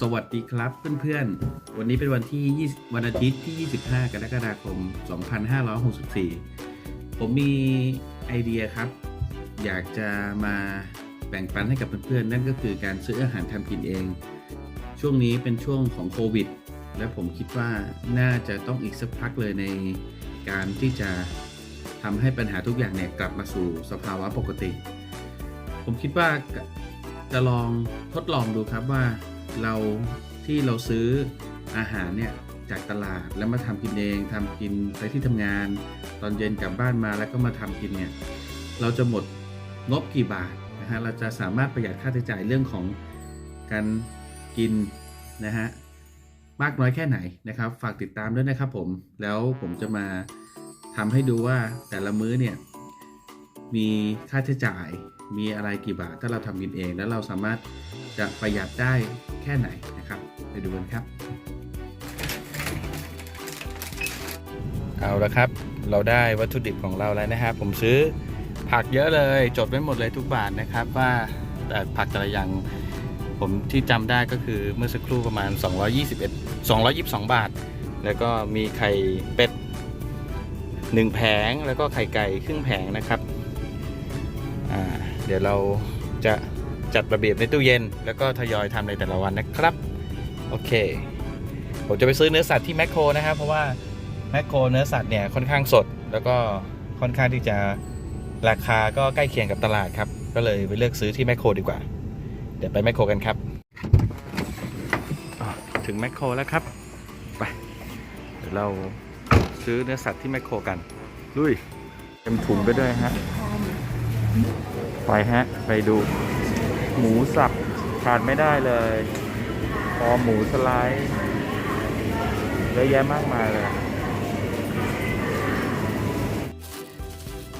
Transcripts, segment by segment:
สวัสดีครับเพื่อนๆ วันนี้เป็นวันที่ 20 วันอาทิตย์ที่ 25 กรกฎาคม 2564 ผมมีไอเดียครับ อยากจะมาแบ่งปันให้กับเพื่อนๆ นั่นก็คือการซื้ออาหารทำกินเอง ช่วงนี้เป็นช่วงของโควิด และผมคิดว่าน่าจะต้องอีกสักพักเลยในการที่จะทำให้ปัญหาทุกอย่างเนี่ยกลับมาสู่สภาวะปกติ ผมคิดว่าจะลองทดลองดูครับว่าเราที่เราซื้ออาหารเนี่ยจากตลาดแล้วมาทำกินเองทำกินไปที่ทำงาน ตอนเย็นกลับบ้านมาแล้วก็มาทำกินเนี่ยเราจะหมดงบกี่บาทนะฮะเราจะสามารถประหยัดค่าใช้จ่ายเรื่องของการกินนะฮะมากน้อยแค่ไหนนะครับ ฝากติดตามด้วยนะครับผมแล้วผมจะมาทำให้ดูว่าแต่ละมื้อเนี่ยมีค่าใช้จ่าย มีอะไรกี่บาท ถ้าเราทำกินเอง แล้วเราสามารถจะประหยัดได้แค่ไหนนะครับ ไปดูกันครับ เอาละครับ เราได้วัตถุดิบของเราแล้วนะครับผมซื้อผักเยอะเลยจดไว้หมดเลยทุกบาทนะครับ ว่าแต่ผักแต่ละอย่างผมที่จำได้ก็คือเมื่อสักครู่ประมาณ 221 222 บาท แล้วก็มีไข่เป็ดหนึ่งแผงแล้วก็ไข่ไก่ครึ่งแผงนะครับอ่า ดี๋ยวเราจะจัดระเบียบในตู้เย็น แล้วก็ทยอยทำในแต่ละวันนะครับ โอเค ผมจะไปซื้อเนื้อสัตว์ที่แมคโครนะครับ เพราะว่าแมคโครเนื้อสัตว์เนี่ยค่อนข้างสด แล้วก็ค่อนข้างที่จะราคาก็ใกล้เคียงกับตลาดครับ ก็เลยไปเลือกซื้อที่แมคโครดีกว่า เดี๋ยวไปแมคโครกันครับ ถึงแมคโครแล้วครับไปเดี๋ยวเราซื้อเนื้อสัตว์ที่แมคโครกันลุยเต็มถุงไปด้วยฮะ ไปฮะ ไปดู หมูสับขาดไม่ได้เลยพอหมูสไลด์เยอะแยะมากมายเลย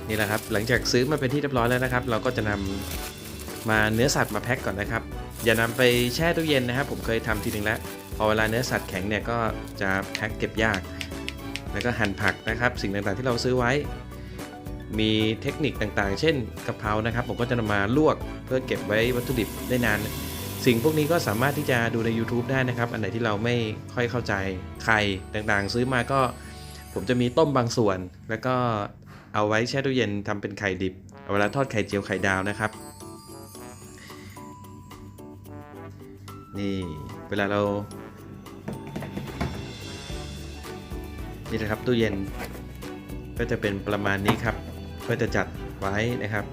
นี่แหละครับ หลังจากซื้อมาเป็นที่เรียบร้อยแล้วนะครับ เราก็จะนำมาเนื้อสัตว์มาแพ็คก่อนนะครับ อย่านำไปแช่ตู้เย็นนะครับ ผมเคยทำทีนึงแล้ว พอเวลาเนื้อสัตว์แข็งเนี่ยก็จะแพ็คเก็บยาก แล้วก็หั่นผักนะครับ สิ่งต่างๆที่เราซื้อไว้ มีเทคนิคต่างๆ เช่นกะเพรานะครับ ผมก็จะนำมาลวกเพื่อเก็บไว้วัตถุดิบได้นาน สิ่งพวกนี้ก็สามารถที่จะดูใน YouTube ได้นะครับ อันไหนที่เราไม่ค่อยเข้าใจไข่ต่างๆ ซื้อมาก็ ผมจะมีต้มบางส่วน แล้วก็เอาไว้แช่ตู้เย็นทำเป็นไข่ดิบเอาเวลาทอดไข่เจียวไข่ดาวนะครับ นี่เวลาเรานี่นะครับตู้เย็นก็จะเป็นประมาณนี้ครับ ก็จะจัดไว้นะครับ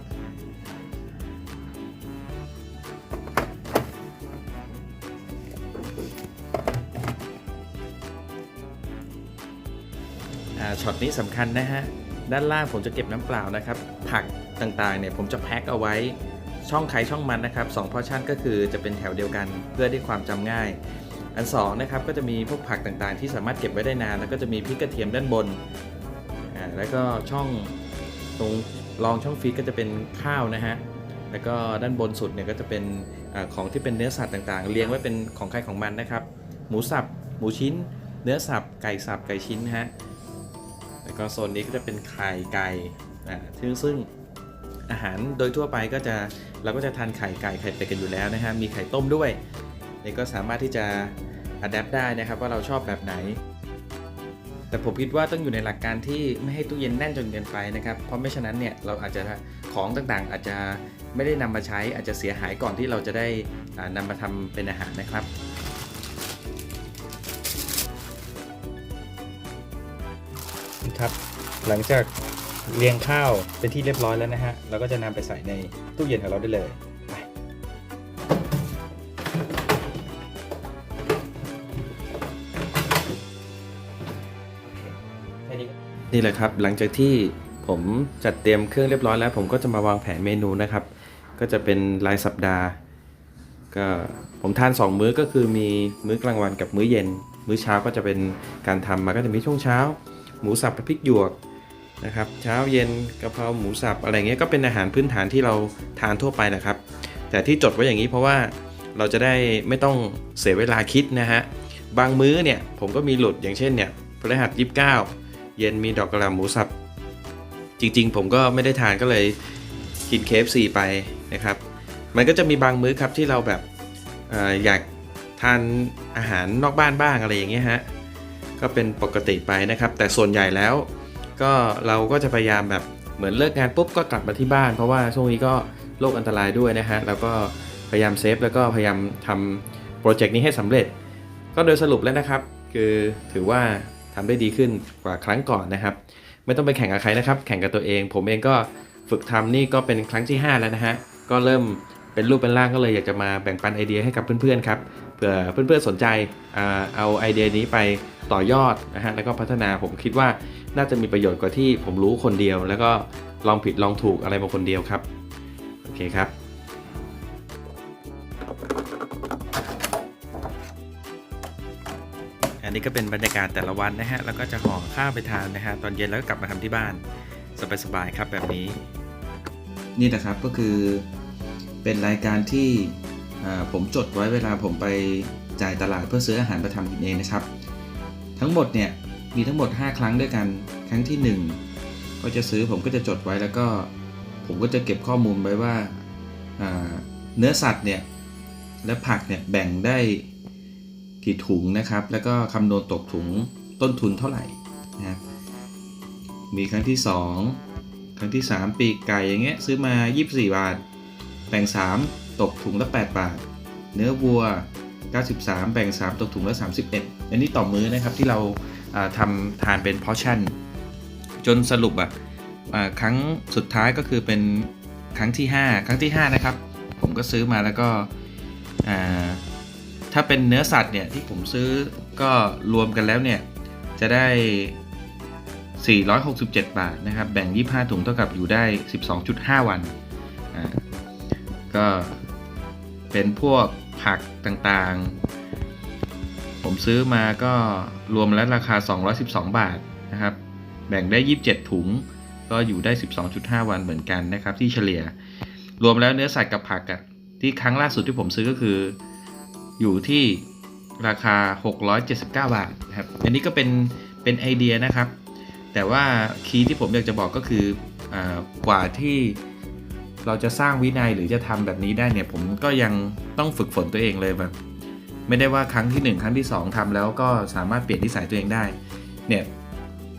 อ่าช็อตนี้สำคัญนะฮะ ด้านล่างผมจะเก็บน้ำเปล่านะครับ ผักต่างๆเนี่ยผมจะแพ็คเอาไว้ช่องใครช่องมันนะครับ2พอชั่นก็คือจะเป็นแถวเดียวกันเพื่อได้ความจำง่าย อันสองนะครับก็จะมีพวกผักต่างๆ ที่สามารถเก็บไว้ได้นาน แล้วก็จะมีพริกกระเทียมด้านบนอ่าแล้วก็ช่อง ตรงรองช่องฟีดก็จะเป็นข้าวนะฮะแล้วก็ด้านบนสุดเนี่ยก็จะเป็นอของที่เป็นเนื้อสัตว์ต่างๆ เรียงไว้เป็นของใครของมันนะครับ หมูสับ หมูชิ้น เนื้อสับ ไก่สับ ไก่ชิ้นฮะ แล้วก็โซนนี้ก็จะเป็นไข่ไก่อ่าซึ่งซึ่งอาหารโดยทั่วไปก็จะเราก็จะทานไข่ไก่ไข่เป็ดกันอยู่แล้วนะฮะ มีไข่ต้มด้วยนี่ก็สามารถที่จะอัดแอปได้นะครับว่าเราชอบแบบไหน แต่ผมคิดว่าต้องอยู่ในหลักการที่ไม่ให้ตู้เย็นแน่นจนเกินไปนะครับ เพราะไม่ฉะนั้นเนี่ยเราอาจจะของต่างๆ อาจจะไม่ได้นำมาใช้อาจจะเสียหายก่อนที่เราจะได้อ่านำมาทำเป็นอาหารนะครับครับหลังจากเรียงข้าวเป็นที่เรียบร้อยแล้วนะฮะเราก็จะนำไปใส่ในตู้เย็นของเราได้เลย นี่แหละครับหลังจากที่ผมจัดเตรียมเครื่องเรียบร้อยแล้ว ผมก็จะมาวางแผนเมนูนะครับ ก็จะเป็นรายสัปดาห์ ก็ผมทาน 2 มื้อก็คือมีมื้อกลางวันกับมื้อเย็น มื้อเช้าก็จะเป็นการทำมาก็จะมีช่วงเช้า หมูสับกับพริกหยวกนะครับเช้าเย็นกะเพราหมูสับอะไรเงี้ยก็เป็นอาหารพื้นฐานที่เราทานทั่วไปแหละครับ แต่ที่จดไว้อย่างนี้เพราะว่าเราจะได้ไม่ต้องเสียเวลาคิดนะฮะบางมื้อเนี่ยผมก็มีหลุดอย่างเช่นเนี่ยพฤหัสยี่สิบเก้า เย็นมีดอกกระหล่ำหมูสับ จริงๆ ผมก็ไม่ได้ทานก็เลยกิน KFC ไปนะครับ มันก็จะมีบางมื้อครับที่เราแบบอออยากทานอาหารนอกบ้านบ้างอะไรอย่างเงี้ยฮะ ก็เป็นปกติไปนะครับ แต่ส่วนใหญ่แล้วก็เราก็จะพยายามแบบเหมือนเลิกงานปุ๊บก็กลับมาที่บ้าน เพราะว่าช่วงนี้ก็โรคอันตรายด้วยนะฮะแล้วก็พยายามเซฟแล้วก็พยายามทำโปรเจกต์นี้ให้สำเร็จ ก็โดยสรุปแล้วนะครับ คือถือว่า ทำได้ดีขึ้นกว่าครั้งก่อนนะครับ ไม่ต้องไปแข่งกับใครนะครับ แข่งกับตัวเอง ผมเองก็ฝึกทำนี่ก็เป็นครั้งที่ 5 แล้วนะฮะก็เริ่มเป็นรูปเป็นร่างก็เลยอยากจะมาแบ่งปันไอเดียให้กับเพื่อนๆครับเผื่อเพื่อนๆสนใจเอาไอเดียนี้ไปต่อยอดนะฮะแล้วก็พัฒนาผมคิดว่าน่าจะมีประโยชน์กว่าที่ผมรู้คนเดียว แล้วก็ลองผิดลองถูกอะไรมาคนเดียวครับโอเคครับ อันนี้ก็เป็นบรรยากาศแต่ละวันนะฮะ แล้วก็จะห่อข้าวไปทานนะฮะ ตอนเย็นแล้วก็กลับมาทำที่บ้าน สบายๆครับแบบนี้ นี่นะครับก็คือเป็นรายการที่ผมจดไว้เวลาผมไปจ่ายตลาดเพื่อซื้ออาหารมาทำกินเองนะครับ ทั้งหมดเนี่ยมีทั้งหมด 5 ครั้งด้วยกัน ครั้งที่ 1 ก็จะซื้อผมก็จะจดไว้แล้วก็ ผมก็จะเก็บข้อมูลไว้ว่าเนื้อสัตว์เนี่ยและผักเนี่ยแบ่งได้ กี่ถุงนะครับ แล้วก็คำนวณตกถุงต้นทุนเท่าไหร่นะครับมีครั้งที่ 2 ครั้งที่ 3 ปีกไก่อย่างเงี้ยซื้อมา 24 บาท แบ่ง 3 ตกถุงละ 8 บาท เนื้อวัว 93 แบ่ง 3 ตกถุงละ 31 อันนี้ต่อมื้อนะครับที่เราทำทานเป็นพอชั่น จนสรุปอะอ่าครั้งสุดท้ายก็คือเป็นครั้งที่ 5 ครั้งที่ 5 นะครับ ผมก็ซื้อมาแล้วก็ ถ้าเป็นเนื้อสัตว์เนี่ยที่ผมซื้อก็รวมกันแล้วเนี่ยจะได้ 467 บาทนะครับ แบ่ง 25 ถุงเท่ากับอยู่ได้ 12.5 วันอ่าก็เป็นพวกผักต่างๆ ผมซื้อมาก็รวมแล้วราคา 212 บาทนะครับ แบ่งได้ 27 ถุงก็อยู่ได้ 12.5 วันเหมือนกันนะครับที่เฉลี่ย รวมแล้วเนื้อสัตว์กับผักอะที่ครั้งล่าสุดที่ผมซื้อก็คือ อยู่ที่ราคา 679 บาทนะครับ อันนี้ก็เป็นเป็นไอเดียนะครับ แต่ว่าคีย์ที่ผมอยากจะบอกก็คืออากว่าที่เราจะสร้างวินัยหรือจะทำแบบนี้ได้เนี่ย ผมก็ยังต้องฝึกฝนตัวเองเลยแบบไม่ได้ว่าครั้งที่ 1 ครั้งที่ 2ทำแล้วก็สามารถเปลี่ยนนิสัยตัวเองได้ เนี่ย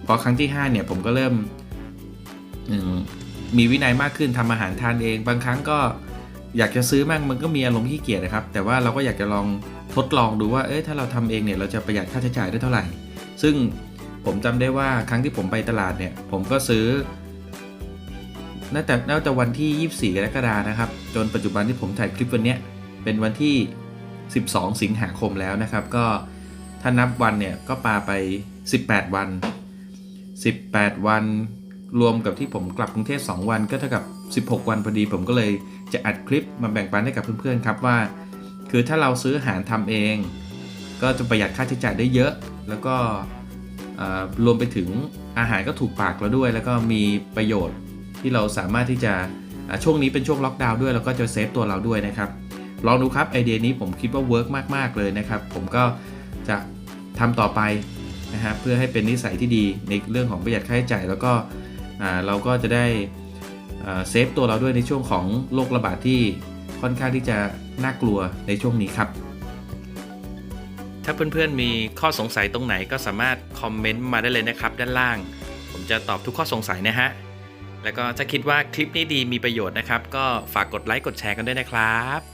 พอครั้งที่ 5 เนี่ยผมก็เริ่มมมีวินัยมากขึ้นทำอาหารทานเอง บางครั้งก็ อยากจะซื้อมั่งมันก็มีอารมณ์ขี้เกียจนะครับ แต่ว่าเราก็อยากจะลองทดลองดูว่าเอ้ยถ้าเราทำเองเนี่ยเราจะประหยัดค่าใช้จ่ายได้เท่าไหร่ ซึ่งผมจำได้ว่าครั้งที่ผมไปตลาดเนี่ย ผมก็ซื้อน่าจะน่าจะวันที่ 24 กรกฎานะครับ จนปัจจุบันที่ผมถ่ายคลิปวันเนี้ยเป็นวันที่ 12 สิงหาคมแล้วนะครับ ก็ถ้านับวันเนี่ยก็ปาไป 18 วัน 18 วัน รวมกับที่ผมกลับกรุงเทพ2วันก็เท่ากับ 16 วันพอดี ผมก็เลยจะอัดคลิปมาแบ่งปันให้กับเพื่อนๆครับว่า คือถ้าเราซื้ออาหารทำเอง ก็จะประหยัดค่าใช้จ่ายได้เยอะ แล้วก็รวมไปถึงอาหารก็ถูกปากเราด้วย แล้วก็มีประโยชน์ที่เราสามารถที่จะช่วงนี้เป็นช่วงล็อกดาวน์ด้วย แล้วก็จะเซฟตัวเราด้วยนะครับลองดูครับไอเดียนี้ผมคิดว่าเวิร์กมากๆเลยนะครับผมก็จะทำต่อไปนะฮะเพื่อให้เป็นนิสัยที่ดีในเรื่องของประหยัดค่าใช้จ่ายแล้วก็ เราก็จะได้เซฟตัวเราด้วยในช่วงของโรคระบาดที่ค่อนข้างที่จะน่ากลัวในช่วงนี้ครับ ถ้าเพื่อนๆมีข้อสงสัยตรงไหนก็สามารถคอมเมนต์มาได้เลยนะครับ ด้านล่าง ผมจะตอบทุกข้อสงสัยนะฮะ แล้วก็ถ้าคิดว่าคลิปนี้ดีมีประโยชน์นะครับ ก็ฝากกดไลค์กดแชร์กันด้วยนะครับ